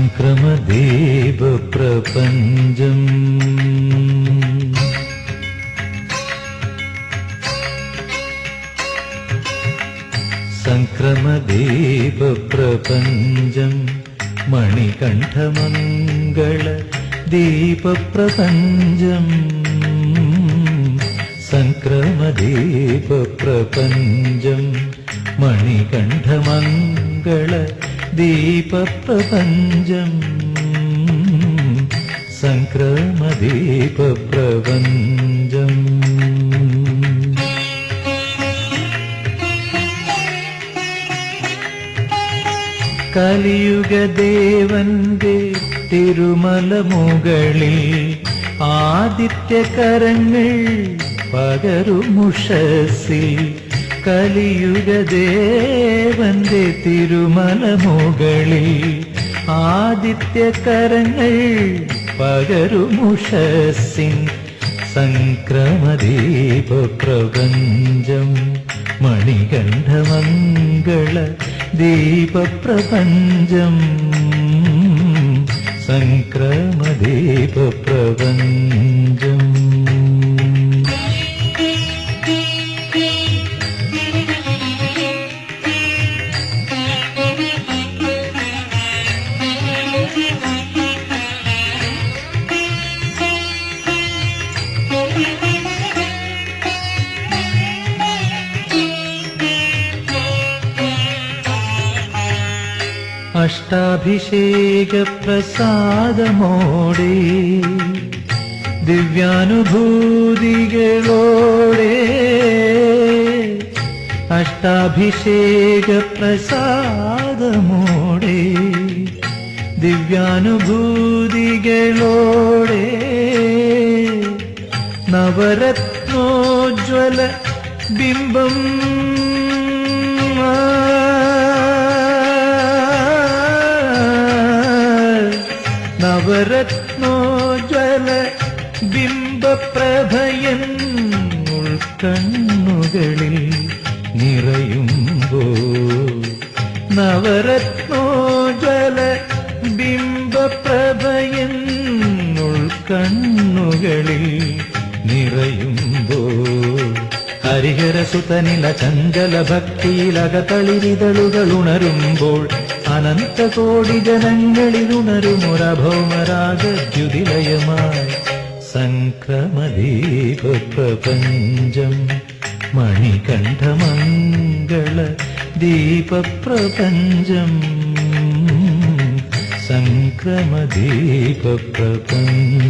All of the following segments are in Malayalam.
सङ्क्रमदेव प्रपञ्चम् सङ्क्रमदेव प्रपञ्चम् मणिकण्ठमङ्गल दीपप्रपञ्चम् सङ्क्रमदीपप्रपञ्चं मणिकण्ठमङ्गल ദീപപ്രപഞ്ചം സംക്രമദീപപ്രപഞ്ചം. കലിയുഗദേവന്റെ തിരുമല മുകളിൽ ആദിത്യകരങ്ങൾ പകരുമുഷസിൽ കലിയുഗദേവന്റെ തിരുമല മുകളിൽ ആദിത്യകരങ്ങൾ പകരുമുഷസിൻ സംക്രമദീപ പ്രപഞ്ചം മണികണ്ഠമംഗള ദീപപ്രപഞ്ചം സംക്രമദീപപ്രപഞ്ചം അഷ്ടാഭിഷേക പ്രസാദമോടെ ദിവ്യാനുഭൂതികളോടെ അഷ്ടാഭിഷേക പ്രസാദമോടെ ദിവ്യാനുഭൂതികളോടെ നവരത്നോജ്വല ബിംബം നവരത്നോജ്വല ബിംബപ്രഭയൻ ഉൾക്കണ്ണുകളിൽ നിറയുമ്പോ. നവരത്നോജ്വല ബിംബപ്രഭയൻ ഉൾക്കണ്ണുകളിൽ നിറയുമ്പോ. ഹരിഹരസുതനില ചഞ്ചല ഭക്തിയിലകതളിരിതളുകൾ ഉണരുമ്പോൾ അനന്തകോടി ജനങ്ങളിൽ സംക്രമദീപ പ്രപഞ്ചം മണികണ്ഠമംഗള ദീപപ്രപഞ്ചം. സംക്രമദീപപ്രപഞ്ചം.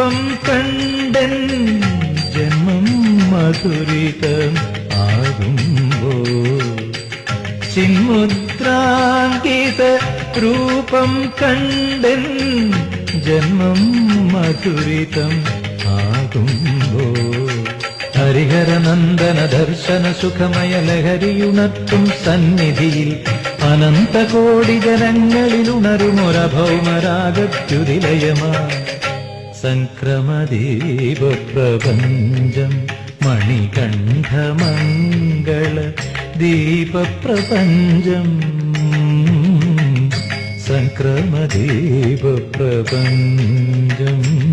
രൂപം കണ്ടൻ ജന്മം മധുരിതം ആകുമ്പോ ചിന്മുദ്രാങ്കിത രൂപം കണ്ടൻ ജന്മം മധുരിതം ആകുമ്പോ ഹരിഹരനന്ദന ദർശന സുഖമയ ലഹരിയുണർത്തും സന്നിധിയിൽ അനന്തകോടി ജനങ്ങളിൽ ഉണരുമൊരഭൗമരാഗത്യുതിലയമായി സംക്രമദീപപ്രപഞ്ചം മണികണ്ഠമംഗള ദീപപ്രപഞ്ചം. സംക്രമദീപപ്രപഞ്ചം.